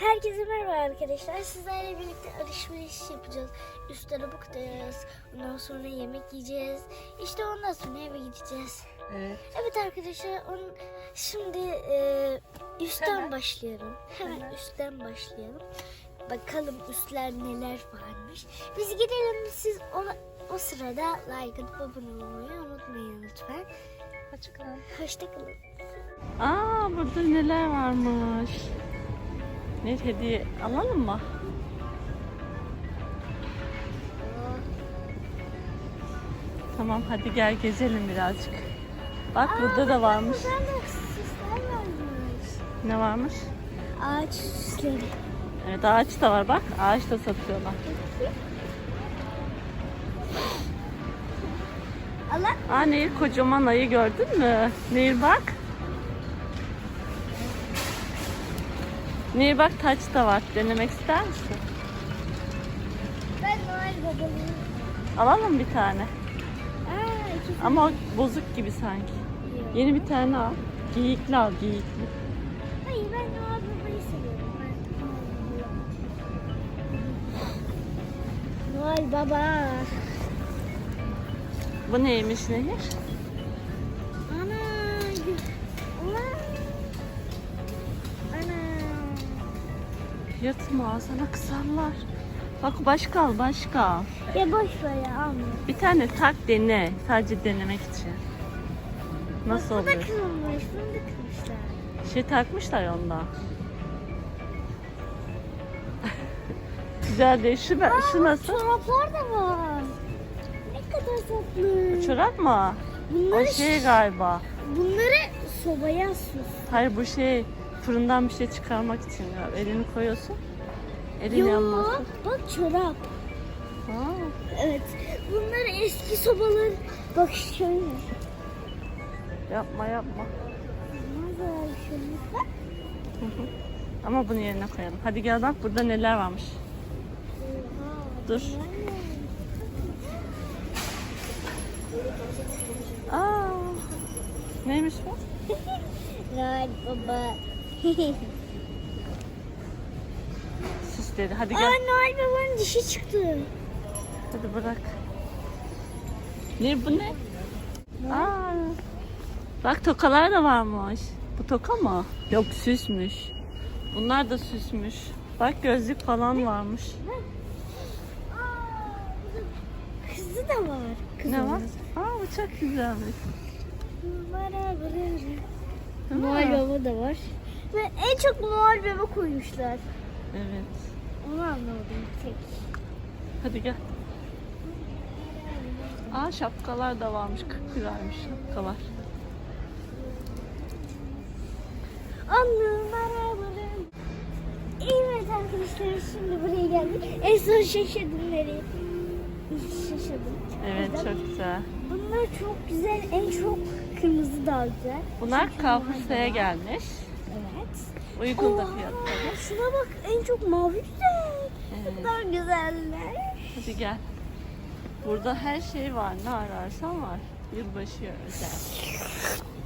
Herkese merhaba arkadaşlar. Sizlerle birlikte alışveriş yapacağız. Üstlere bakacağız. Ondan sonra yemek yiyeceğiz. İşte ondan sonra eve gideceğiz. Evet. Evet arkadaşlar onun, şimdi e, üstten başlayalım. Hemen üstten başlayalım. Bakalım üstler neler varmış. Biz gidelim siz ona, o sırada like atıp abone olmayı unutmayın lütfen. Hoşçakalın. Hoşçakalın. Aa burada neler varmış. Ne hediye alalım mı? Tamam hadi gel gezelim birazcık. Bak burada da varmış. Burada da varmış. Ne varmış? Ağaç süsleri. Evet ağaç da var bak. Ağaç da satıyorlar. Allah Aa Nehir kocaman ayı gördün mü? Nehir bak. Nehir bak taç da var. Denemek ister misin? ben Noel babalıyım. Alalım bir tane. Aa ikisi. Ama o bozuk gibi sanki. Yeni bir tane al. Geyikli al geyikli. Hayır ben Noel babayı seviyorum. Ben Noel baba. Bu neymiş Nehir? Mı ağzına kısarlar. Bak başka al başka al. Ya boş ver ya alma. Bir tane tak dene. Sadece denemek için. Nasıl Bak, bu da oluyor? kırılmış. Bunu da kırmışlar. Şey takmışlar onda. Güzel değil. Şu, Aa, şu nasıl? Çoraplar da var. Ne kadar tatlı. Çorap mı? O Bunları, şey galiba. bunları sobaya sus. Hayır bu şey fırından bir şey çıkarmak için ya. Elini koyuyorsun. Elin yanmasın. Yok. Bak çorap. Aa, Evet. Bunlar eski sobalar. Bak şöyle. yapma yapma. Şöyle. Bak. Hı hı. Ama bunu yerine koyalım. Hadi gel bak burada neler varmış. Dur. bunlar? Aa, neymiş bu? Noel baba. Süsleri. Hadi Aa gel. Noel babanın dişi çıktı. Hadi bırak. Ne bu ne? Aa, bak tokalar da varmış. Bu toka mı? Yok süsmüş. Bunlar da süsmüş. Bak gözlük falan varmış. Kızı da var. Kızı Ne var? Aa bu çok güzelmiş. Değil mi? Noel baba da var. Ve en çok Noel baba koymuşlar. Evet. Onu anlamadım tek. Hadi gel. Aa şapkalar da varmış. 40 liraymış şapkalar. Annem arabalarım. Evet arkadaşlar şimdi buraya geldik. En son şaşırdım nereye? Şaşırdım. Evet Neden? çok güzel. Bunlar çok güzel. En çok kırmızı daha güzel. Bunlar Baba. gelmiş. Uygun da fiyatları. Şuna bak en çok mavi güzel. Evet. Ne kadar güzeller. Hadi gel. Burada her şey var. Ne ararsan var. Yılbaşı özel.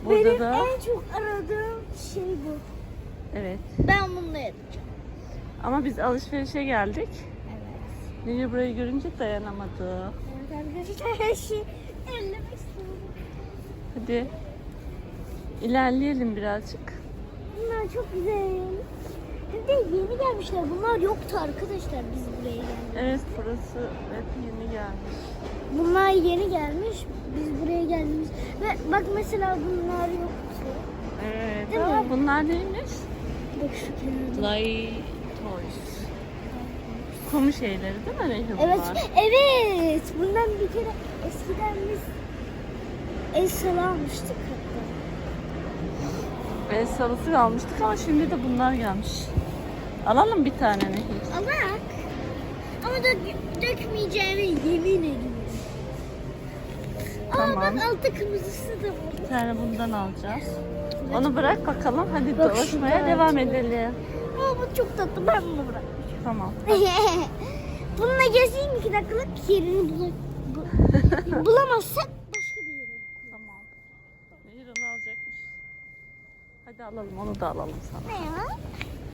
Burada Benim da en çok aradığım şey bu. evet. Ben bununla yatacağım. Ama biz alışverişe geldik. Evet. Nene burayı görünce dayanamadı. Evet arkadaşlar her şey ellemek istiyorum. Hadi ilerleyelim birazcık. Bunlar çok güzel. Hem de yeni gelmişler. Bunlar yoktu arkadaşlar biz buraya geldik. Evet burası hep yeni gelmiş. Bunlar yeni gelmiş. Biz buraya geldiğimiz. Ve bak mesela bunlar yoktu. Evet. Değil Aa, mi? bunlar neymiş? Bak şu kenarda. Play Toys. Kum şeyleri değil mi Nehir Evet, bunlar? evet. Bundan bir kere eskiden biz el almıştık El salısı almıştık ama şimdi de bunlar gelmiş. Alalım bir tane Nehir. Alak. Ama dök, dökmeyeceğime yemin ediyorum. Aa Tamam. bak altta kırmızısı da var. Bir tane bundan alacağız. Onu bırak bakalım. Hadi Bak dolaşmaya devam edelim. Aa bu çok tatlı. Ben bunu bırakmayacağım. Tamam. Bununla gezeyim iki dakikalık yerini bul bu- bulamazsak alalım onu da alalım sana. Ne ya?